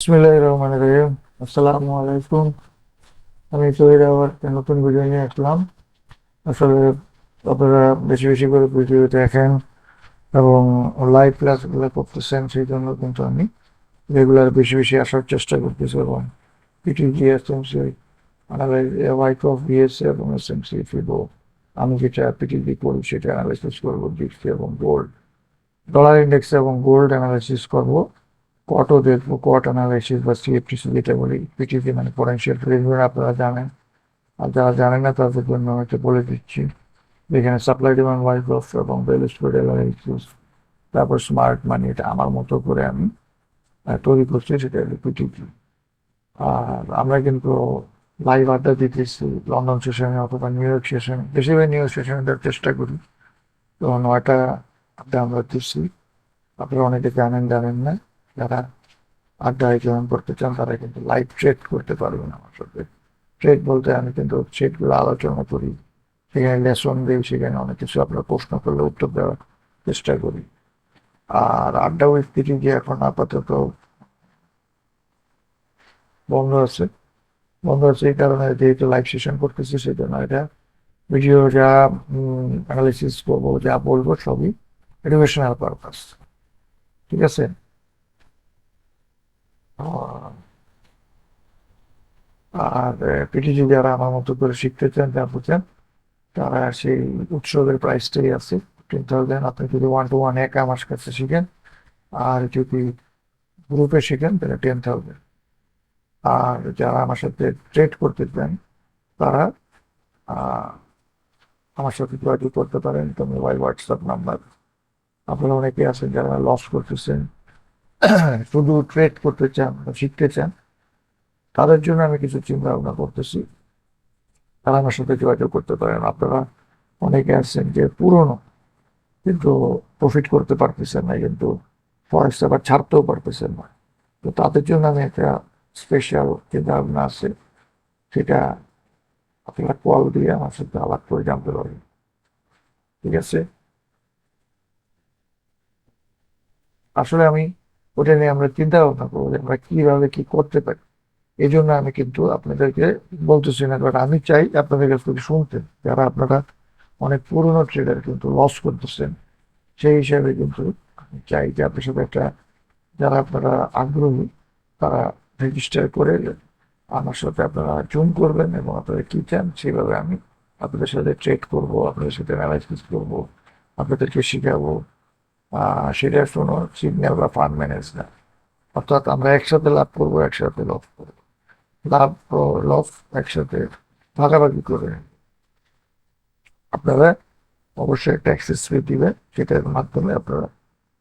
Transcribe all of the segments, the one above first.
বিসমিল্লাহ রহমান রহিম আসসালামু আলাইকুম আমি তৈরি আবার একটা নতুন ভিডিও নিয়ে আসলাম আসলে আপনারা বেশি বেশি করে ভিডিও দেখেন এবং লাইভ ক্লাসগুলো করতেছেন, সেই জন্য কিন্তু আমি রেগুলার বেশি বেশি আসার চেষ্টা করতেছি এবং PTG SMC white of BSC এবং এসএমসি ফিবো আমি যেটা পিটিজি করি সেটা অ্যানালাইসিস করব ডিক্সি এবং গোল্ড ডলার ইন্ডেক্স এবং গোল্ড অ্যানালাইসিস করব কটও দেখব কট অ্যানালাইসিস বা সিএফটিসি যেটা বলি পিটিসি মানে পটেন্সিয়াল ট্রেডার আপনারা জানেন। আর যারা জানেন না তাদের জন্য হয়তো বলে দিচ্ছি। যেখানে সাপ্লাই ডিমান্ড ওয়াইজ অফ এবং বেল স্টোর অ্যানালাইসিস তারপর স্মার্ট মানি এটা আমার মতো করে আমি তৈরি করছি, সেটা হলো আর আমরা কিন্তু লাইভ আড্ডা দিতেছি, লন্ডন সেশনে অথবা নিউ ইয়র্ক সেশনে বেশিরভাগ নিউ ইয়র্ক সেশনে দেওয়ার চেষ্টা করি। তো নয়টা আড্ডা আমরা দিচ্ছি আপনারা অনেকে জানেন জানেন না, যারা আড্ডায় জয়েন করতে চান, তারা কিন্তু লাইভ ট্রেড করতে পারবেন আমার সাথে। ট্রেড বলতে আমি কিন্তু ট্রেডগুলো আলোচনা করি। সেখানে লেসন দিই, সেখানে অনেক কিছু আপনার প্রশ্ন করলে উত্তর দেওয়ার চেষ্টা করি। আর আড্ডা উইথ যে এখন আপাতত বন্ধ আছে। বন্ধ আছে এই কারণে যেহেতু লাইভ সেশন করতেছি সেই জন্য এটা ভিডিও যা অ্যানালিসিস করব, যা বলব সবই এডুকেশনাল পারপাস ঠিক আছে? আর পিটিজি যারা আমার মতো করে শিখতে চান, জানতে চান তারা সেই উৎসবের প্রাইসটাই আছে। টেন থাউজেন্ড আপনি যদি ওয়ান টু ওয়ান এক আমার কাছে শিখেন, আর যদি গ্রুপে শিখেন, তাহলে টেন থাউজেন্ড আর যারা আমার সাথে ট্রেড করতে চান, তারা আমার সাথে যোগাযোগ করতে পারেন। তো মোবাইল হোয়াটসঅ্যাপ নাম্বার আপনারা অনেকে আছেন যারা লস করতেছেন, শুধু ট্রেড করতে চান শিখতে চান, তাদের জন্য আমি কিছু চিন্তা ভাবনা করতেছি। তারা আমার সাথে যোগাযোগ করতে পারেন। আপনারা অনেকে আছেন যে পুরনো, কিন্তু প্রফিট করতে পারতেছেন না, কিন্তু ফরেস্ট আবার ছাড়তেও পারতেছেন না। তো তাদের জন্য আমি একটা স্পেশাল চিন্তা ভাবনা আছে। সেটা আপনারা কল দিয়ে আমার সাথে আলাপ করে জানতে পারবেন। ঠিক আছে? আসলে আমি ওটা নিয়ে আমরা চিন্তা ভাবনা করব যে আমরা কীভাবে কি করতে পারি। এই জন্য আমি কিন্তু আপনাদেরকে বলতেছি না কারণ আমি চাই আপনাদের কাছ থেকে শুনতেন যারা আপনারা অনেক পুরনো ট্রেডার কিন্তু লস করতেছেন, সেই হিসাবে কিন্তু আমি চাই যে আপনার সাথে একটা, যারা আপনারা আগ্রহী, তারা রেজিস্টার করে আমার সাথে আপনারা জুম করবেন এবং আপনারা কি চান সেভাবে আমি আপনাদের সাথে ট্রেড করব, আপনাদের সাথে অ্যানালাইসিস করব, আপনাদেরকে শেখাবো। সেটা কোনো সিগন্যাল বা ফান্ড ম্যানেজ না অর্থাৎ আমরা একসাথে লাভ করব, একসাথে লস করব। লাভ ও লস একসাথে ভাগাভাগি করে আপনারা অবশ্যই একটা অ্যাক্সেস ফি দিবেন, সেটার মাধ্যমে আপনারা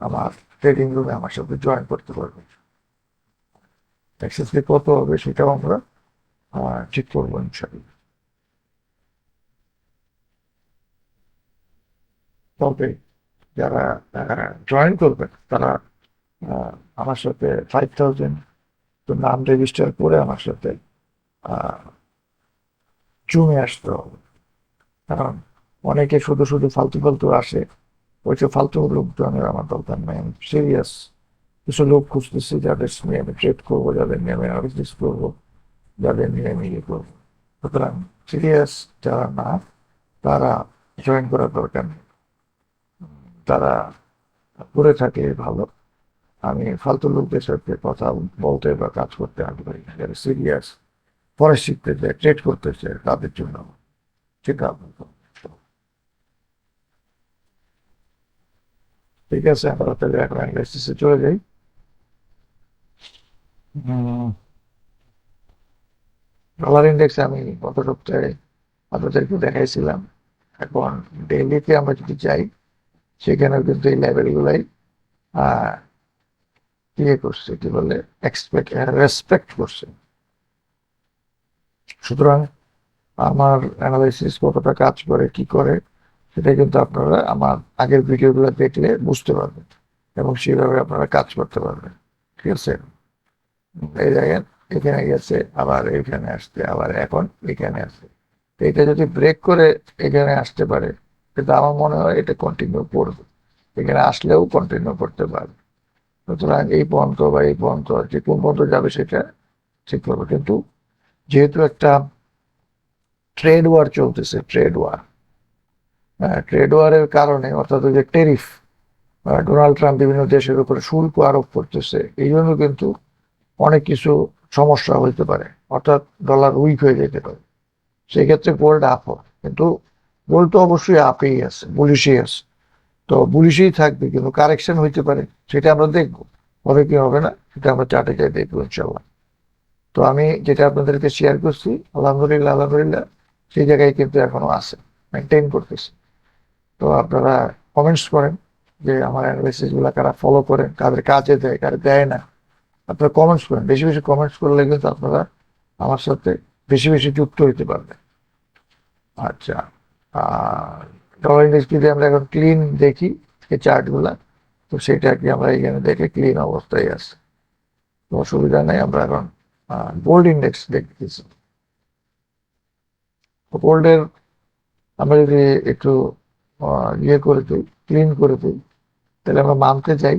আমার ট্রেডিং রুমে আমার সাথে জয়েন করতে পারবেন। অ্যাক্সেস ফি কত হবে সেটাও আমরা ঠিক করব ইনশাল্লাহ তবে যারা জয়েন করবেন, তারা আমার সাথে ফাইভ থাউজেন্ড তো নাম রেজিস্টার করে আমার সাথে জুমে আসতে হবে। কারণ অনেকে শুধু শুধু ফালতু ফালতু আসে। ওই যে ফালতু লোকজনের আমার দরকার নেই, আমি সিরিয়াস কিছু লোক খুঁজতেছি যাদের নিয়ে আমি ট্রেড করব, যাদের নিয়ে আমি অ্যানালিসিস করব, যাদের নিয়ে আমি ইয়ে করব। সুতরাং সিরিয়াস যারা না, তারা জয়েন করার দরকার নেই। তারা করে থাকে ভালো। আমি ফালতু লোকদের সাথে কথা বলতে বা কাজ করতে আগ্রহী যারা সিরিয়াস পরে শিখতে চায় ট্রেড করতে চায় তাদের জন্য আপনার ঠিক আছে, আমরা তাহলে এখন অ্যানালাইসিসে চলে যাই। ডলার ইন্ডেক্স আমি গত সপ্তাহে আপনাদেরকে দেখাইছিলাম। এখন ডেইলিতে আমরা যদি যাই, সেখানেও কিন্তু এই লেভেলগুলাই ইয়ে করছে, কি বলে এক্সপেক্ট রেসপেক্ট করছে। সুতরাং আমার অ্যানালাইসিস কতটা কাজ করে, কি করে সেটা কিন্তু আপনারা আমার আগের ভিডিওগুলো দেখলে বুঝতে পারবেন এবং সেভাবে আপনারা কাজ করতে পারবেন। ঠিক আছে? এই দেখেন, এখানে গেছে, আবার এখানে আসছে, আবার এখন এখানে আসছে। এটা যদি ব্রেক করে এখানে আসতে পারে, কিন্তু আমার মনে হয় এটা কন্টিনিউ করবে। এখানে আসলেও কন্টিনিউ করতে পারবে। সুতরাং এই পর্যন্ত বা এই পর্যন্ত যে কোন পর্যন্ত যাবে সেটা ঠিক করবে। কিন্তু যেহেতু একটা ট্রেড ওয়ার চলতেছে ট্রেড ওয়ার ট্রেড ওয়ারের কারণে, অর্থাৎ যে টেরিফ ডোনাল্ড ট্রাম্প বিভিন্ন দেশের উপরে শুল্ক আরোপ করতেছে, এই জন্য কিন্তু অনেক কিছু সমস্যা হইতে পারে। অর্থাৎ ডলার উইক হয়ে যেতে পারে। সেই ক্ষেত্রে গোল্ড আপ কিন্তু গোল্ড তো অবশ্যই আপেই আছে বুলিশই আছে। তো বুলিশই থাকবে, কিন্তু কারেকশন হইতে পারে, সেটা আমরা দেখব। হবে কি হবে না, সেটা আমরা চার্টে যাই দেখব ইনশাল্লাহ তো আমি যেটা আপনাদেরকে শেয়ার করছি, আলহামদুলিল্লাহ আলহামদুলিল্লাহ, সেই জায়গায় কিন্তু এখনও আছে মেনটেন করতেছি। তো আপনারা কমেন্টস করেন যে আমার অ্যানালিসিসগুলা কারা ফলো করেন, কাদের কাজে দেয়, কারা দেয় না। আপনারা কমেন্টস করেন, বেশি বেশি কমেন্টস করলে কিন্তু আপনারা আমার সাথে বেশি বেশি যুক্ত হইতে পারবেন। আচ্ছা আর ইন্ডেক্স যদি আমরা এখন ক্লিন দেখি এই চার্টগুলা তো সেটা কি আমরা এখানে দেখে ক্লিন অবস্থায় আছে। অসুবিধা নেই, আমরা এখন গোল্ড ইন্ডেক্স দেখতেছি। গোল্ডের আমরা যদি একটু ইয়ে করে দিই ক্লিন করে দিই তাহলে আমরা মানতে চাই,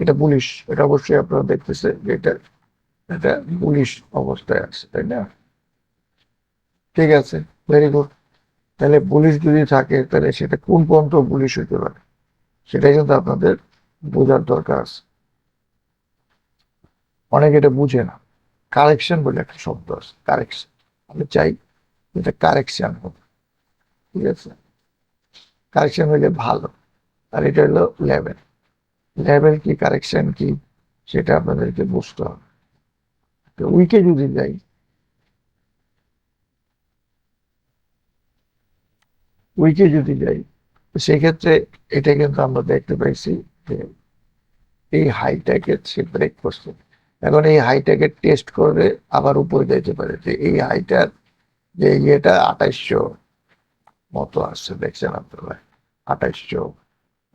এটা পুলিশ এটা অবশ্যই আপনারা দেখতেছে যে এটা এটা বুলিশ অবস্থায় আছে, তাই না? ঠিক আছে ভেরি গুড তাহলে পুলিশ যদি থাকে, তাহলে সেটা কোন পর্যন্ত পুলিশ হতে পারে? সেটাই কিন্তু আপনাদের বোঝার দরকার আছে। অনেকে এটা বুঝে না। কারেকশন বলে একটা শব্দ আছে, কারেকশন। আমি চাই এটা কারেকশন হবে ঠিক আছে? কারেকশন হলে ভালো। আর এটা হলো লেভেল। লেভেল কি, কারেকশন কি, সেটা আপনাদেরকে বুঝতে হবে। উইকে যদি যাই উইকে যদি যাই সেক্ষেত্রে এটা কিন্তু আমরা দেখতে পাইছি যে এই হাইটাকে সে ব্রেক করছে এখন এই হাইটাকে টেস্ট করে আবার উপরে যেতে পারে যে এই হাইটার যে ইয়েটা আঠাইশশো মতো আসছে, দেখছেন আপনারা? আঠাইশশো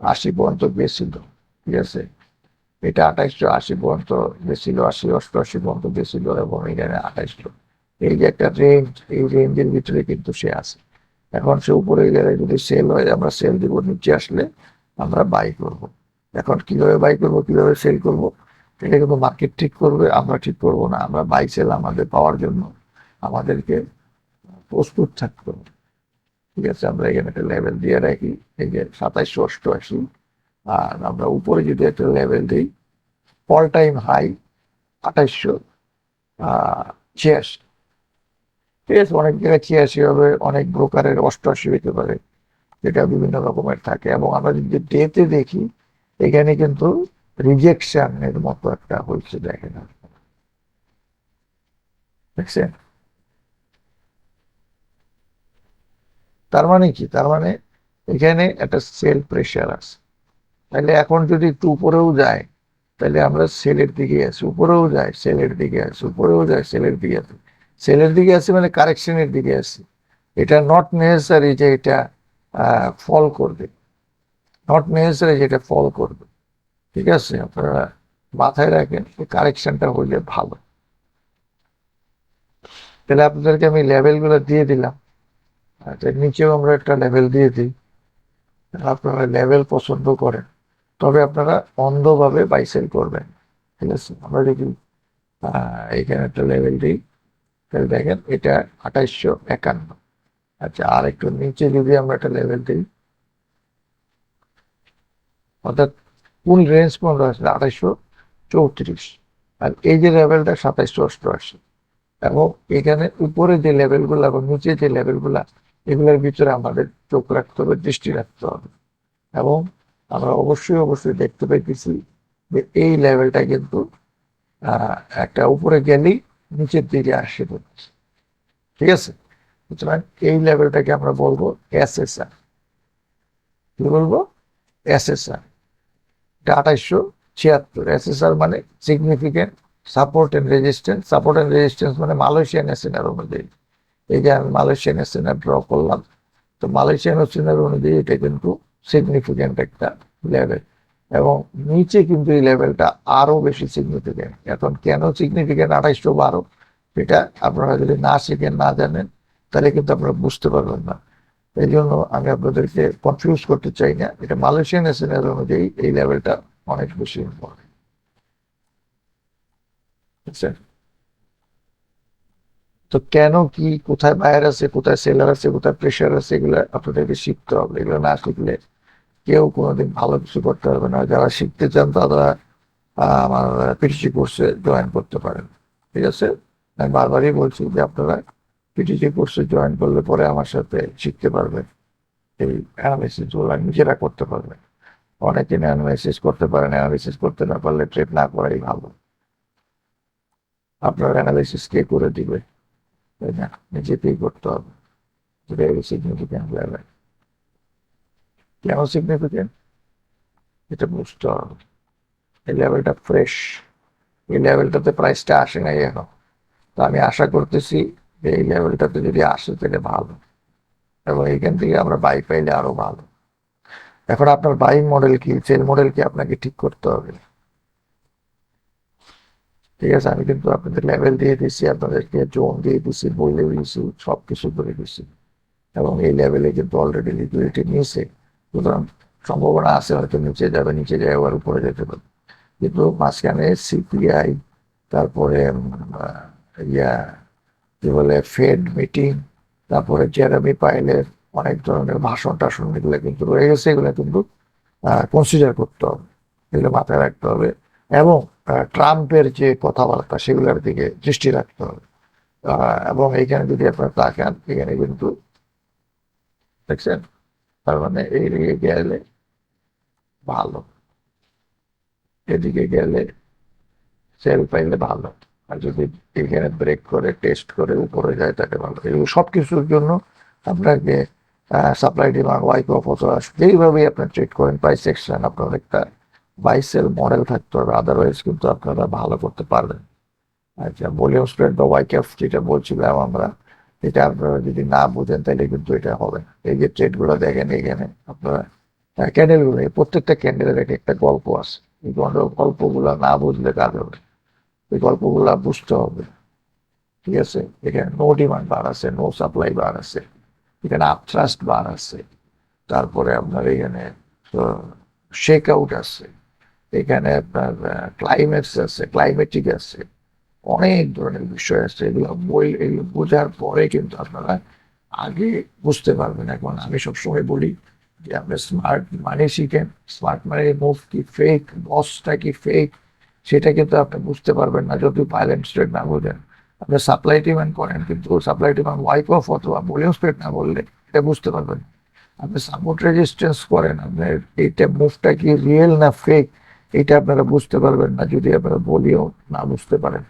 আশি পর্যন্ত গেছিল, ঠিক আছে? এটা আঠাইশশো আশি পর্যন্ত গেছিল, আশি অষ্টআশি পর্যন্ত গেছিল এবং এখানে আঠাইশশো। এই যে একটা রেঞ্জ এই রেঞ্জের ভিতরে কিন্তু সে আছে। এখন সে উপরে গেলে যদি সেল হয়, আমরা সেল দিব নিচে আসলে আমরা বাই করব। এখন কীভাবে বাই করব, কীভাবে সেল করব, এটা কিন্তু মার্কেট ঠিক করবে, আমরা ঠিক করব না। আমরা বাই সেল আমাদের পাওয়ার জন্য আমাদেরকে প্রস্তুত থাকতে হবে। ঠিক আছে, আমরা এখানে একটা লেভেল দিয়ে রাখি, এই যে সাতাইশশো অষ্টআশি। আর আমরা উপরে যদি একটা লেভেল দিই অল টাইম হাই আঠাইশশো ছিয়াশি। ঠিক আছে অনেক জায়গায় ছিয়াশি হবে অনেক ব্রোকারের অষ্টআশি হতে পারে, যেটা বিভিন্ন রকমের থাকে। এবং আমরা যদি ডেতে দেখি, এখানে কিন্তু রিজেকশনের মতো একটা হয়েছে, দেখেন। দেখছেন? তার মানে কি? তার মানে এখানে একটা সেল প্রেশার আছে। তাহলে এখন যদি একটু উপরেও যায়, তাহলে আমরা সেলের দিকে আছি, উপরেও যায় সেলের দিকে আছি, উপরেও যায় সেলের দিকে আছি। সেলের দিকে আছি মানে কারেকশনের দিকে আছি এটা নট নেসেসারি যে এটা ফল করবে। নট নেসেসারি যে এটা ফল করবে। ঠিক আছে? আপনারা মাথায় রাখেন কারেকশনটা হইলে ভালো। তাহলে আপনাদেরকে আমি লেভেলগুলো দিয়ে দিলাম। আচ্ছা নিচেও আমরা একটা লেভেল দিয়ে দিই। আপনারা লেভেল পছন্দ করেন। তবে আপনারা অন্ধভাবে বাইসেল করবেন। ঠিক আছে? আমরা দেখি এখানে একটা লেভেল দিই। তাহলে দেখেন এটা আঠাইশশো একান্ন। আচ্ছা আর একটু নিচে যদি আমরা একটা লেভেল দিই, অর্থাৎ কোন রেঞ্জ পর্যন্ত আসলে আঠাইশশো চৌত্রিশ। আর এই যে লেভেলটা সাতাইশশো অষ্টআশি, এবং এখানে উপরে যে লেভেলগুলো এবং নিচে যে লেভেলগুলা এগুলোর ভিতরে আমাদের চোখ রাখতে হবে, দৃষ্টি রাখতে হবে। এবং আমরা অবশ্যই অবশ্যই দেখতে পাইতেছি যে এই লেভেলটা কিন্তু একটা উপরে গেলেই নিচের দিকে আসে পড়ছে ঠিক আছে? সুতরাং এই লেভেলটাকে আমরা বলব এসএসআর। কি বলব? এসএসআর। এটা আঠাইশশো ছিয়াত্তর। এসএসআর মানে significant support and resistance support and resistance মানে মালয়েশিয়ান এসএনআর অনুযায়ী। এই যে আমি মালয়েশিয়ান এসএনআর ড্র করলাম, তো মালয়েশিয়ান ওসিনার অনুযায়ী এটা কিন্তু সিগনিফিকেন্ট একটা লেভেল এবং নিচে কিন্তু এই লেভেলটা আরও বেশি সিগনিফিক্যান্ট এখন কেন সিগনিফিক্যান্ট আঠাইশশো বারো? এটা আপনারা যদি না শিখেন, না জানেন, তাহলে কিন্তু আপনারা বুঝতে পারবেন না। এই জন্য আমি আপনাদেরকে কনফিউজ করতে চাই না। এটা মালয়েশিয়ান এসএনএল অনুযায়ী এই লেভেলটা অনেক বেশি বুঝছেন? তো কেন কি, কোথায় বায়ার আছে, কোথায় সেলার আছে, কোথায় প্রেশার আছে, এগুলো আপনাদেরকে শিখতে হবে। এগুলো না শিখলে কেউ কোনোদিন ভালো কিছু করতে পারবে না। যারা শিখতে চান, তারা আমার পিটিসি কোর্সে জয়েন করতে পারেন। ঠিক আছে? আমি বারবারই বলছি যে আপনারা পিটিসি কোর্সে জয়েন করলে পরে আমার সাথে শিখতে পারবেন। এই অ্যানালিসিসগুলো নিজেরা করতে পারবেন। অনেকে অ্যানালাইসিস করতে পারেন অ্যানালিসিস করতে না পারলে ট্রেড না করাই ভালো। আপনার অ্যানালাইসিস কে করে দিবে? তাই না? নিজেকেই করতে হবে। ভেরি সিগনিফিক্যান্ট কেন সিগনিফিক্যান্ট এটা বুঝতে হবে এই লেভেলটা ফ্রেশ এই লেভেলটাতে প্রাইসটা আসে নাই এখন তো আমি আশা করতেছি যে এই লেভেলটাতে যদি আসে, তাহলে ভালো। এবং এখান থেকে আমরা বাই পাইলে আরও ভালো। এখন আপনার বাইং মডেল কি? সেল মডেল কি আপনাকে ঠিক করতে হবে? ঠিক আছে, আমি কিন্তু আপনাদের লেভেল দিয়ে দিচ্ছি আপনাদেরকে জোন দিয়ে দিচ্ছি বইলে দিচ্ছি সব কিছু করে দিচ্ছি এবং এই লেভেলে কিন্তু অলরেডি লিকুইডিটি নিয়েছে। সুতরাং সম্ভাবনা আছে হয়তো নিচে যাবে নিচে যাবে আবার উপরে যেতে পারে। কিন্তু মাঝখানে সিপিআই, তারপরে ইয়া, কি বলে, ফেড মিটিং, তারপরে জেরামি পাইলের অনেক ধরনের ভাষণ টাষণ এগুলো কিন্তু রয়ে গেছে, এগুলো কিন্তু কনসিডার করতে হবে। এগুলো মাথায় রাখতে হবে এবং ট্রাম্পের যে কথাবার্তা সেগুলোর দিকে দৃষ্টি রাখতে হবে। এবং এইখানে যদি আপনারা তাকান, এখানে কিন্তু, দেখছেন? তার মানে এইদিকে গেলে ভালো। এদিকে গেলে সেল পাইলে ভালো। আর যদি এখানে ব্রেক করে টেস্ট করে, উপরে যায় তাহলে ভালো। এগুলো সব কিছুর জন্য আপনাকে সাপ্লাই ডিমান্ড অফ অথবা যেইভাবেই আপনার ট্রেড করেন প্রাইস সেকশন আপনার একটা বাইসেল মডেল থাকতে হবে। আদারওয়াইজ কিন্তু আপনারা ভালো করতে পারবেন আচ্ছা ভলিউম স্প্রেড বা ওয়াইক অফ যেটা বলছিলাম আমরা এটা আপনারা যদি না বুঝেন তাহলে কিন্তু এটা হবে না। এই যে ট্রেডগুলো দেখেন এখানে আপনারা ক্যান্ডেলগুলো, এই প্রত্যেকটা ক্যান্ডেলের এক একটা গল্প আছে। এই গল্প- গল্পগুলো না বুঝলে কাজ হবে এই গল্পগুলো বুঝতে হবে। ঠিক আছে? এখানে নো ডিমান্ড বার আছে নো সাপ্লাই বার আছে। এখানে আপথ্রাস্ট বার আছে। তারপরে আপনার এখানে শেক আউট আছে। এখানে আপনার ক্লাইমেটস আছে ক্লাইমেটিক আছে। অনেক ধরনের বিষয় আছে, এগুলো বই, এগুলো বোঝার পরে কিন্তু আপনারা আগে বুঝতে পারবেন। এখন আমি সবসময় বলি যে আপনি স্মার্ট মানি শিখেন। স্মার্ট মানির মুভ কি ফেক বসটা কি ফেক সেটা কিন্তু আপনি বুঝতে পারবেন না যদি পাইলেন্ট স্ট্রেট না বোঝেন। আপনি সাপ্লাই ডিমান্ড করেন কিন্তু সাপ্লাই ডিমান্ড ওয়াইপ অফ অথবা ভলিউম স্প্রেড না বললে এটা বুঝতে পারবেন। আপনি সাপোর্ট রেজিস্ট্যান্স করেন আপনার এইটা মুভটা কি রিয়েল না ফেক এটা আপনারা বুঝতে পারবেন না যদি আপনারা ভলিউম না বুঝতে পারেন।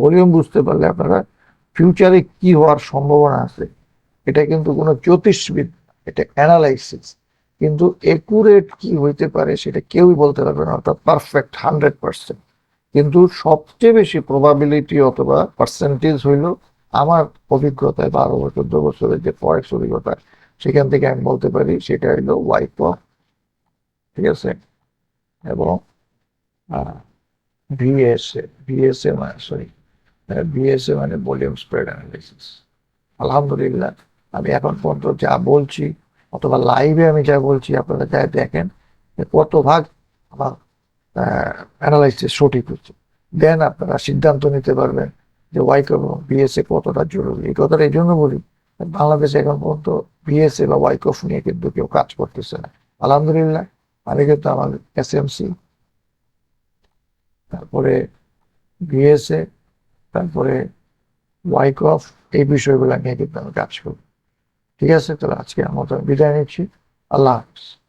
ভলিউম বুঝতে পারলে আপনারা ফিউচারে কি হওয়ার সম্ভাবনা আছে, এটা কিন্তু কোনো জ্যোতিষবিদ, এটা অ্যানালাইসিস কিন্তু একুরেট কি হইতে পারে সেটা কেউই বলতে পারবে না, অর্থাৎ পারফেক্ট হান্ড্রেড পার্সেন্ট কিন্তু সবচেয়ে বেশি প্রবাবিলিটি অথবা পার্সেন্টেজ হইল আমার অভিজ্ঞতায় বারো বছর চোদ্দ বছরের যে ফরেক্স অভিজ্ঞতা, সেখান থেকে আমি বলতে পারি সেটা হইল ওয়াইপ ঠিক আছে? এবং ভিএসএ ভিএসএ মানে সরি ভিএসএ মানে ভলিউম স্প্রেড অ্যানালিসিস আলহামদুলিল্লাহ, আমি এখন পর্যন্ত যা বলছি, অথবা লাইভে আমি যা বলছি, আপনারা যা দেখেন কত ভাগ আমার অ্যানালাইসিস সঠিক হচ্ছে। দেন আপনারা সিদ্ধান্ত নিতে পারবেন যে ওয়াইক এবং বিএসএ কতটা জরুরি। এই কথাটা এই জন্য বলি, বাংলাদেশে এখন পর্যন্ত বিএসএ বা ওয়াইকফ নিয়ে কিন্তু কেউ কাজ করতেছে না। আলহামদুলিল্লাহ, আমি কিন্তু আমার এসএমসি তারপরে বিএসএ তারপরে ওয়াইকফ এই বিষয়গুলো নিয়ে কিন্তু আমি কাজ করব। ঠিক আছে, তাহলে আজকে আমার বিদায় নিচ্ছি। আল্লাহ হাফিজ।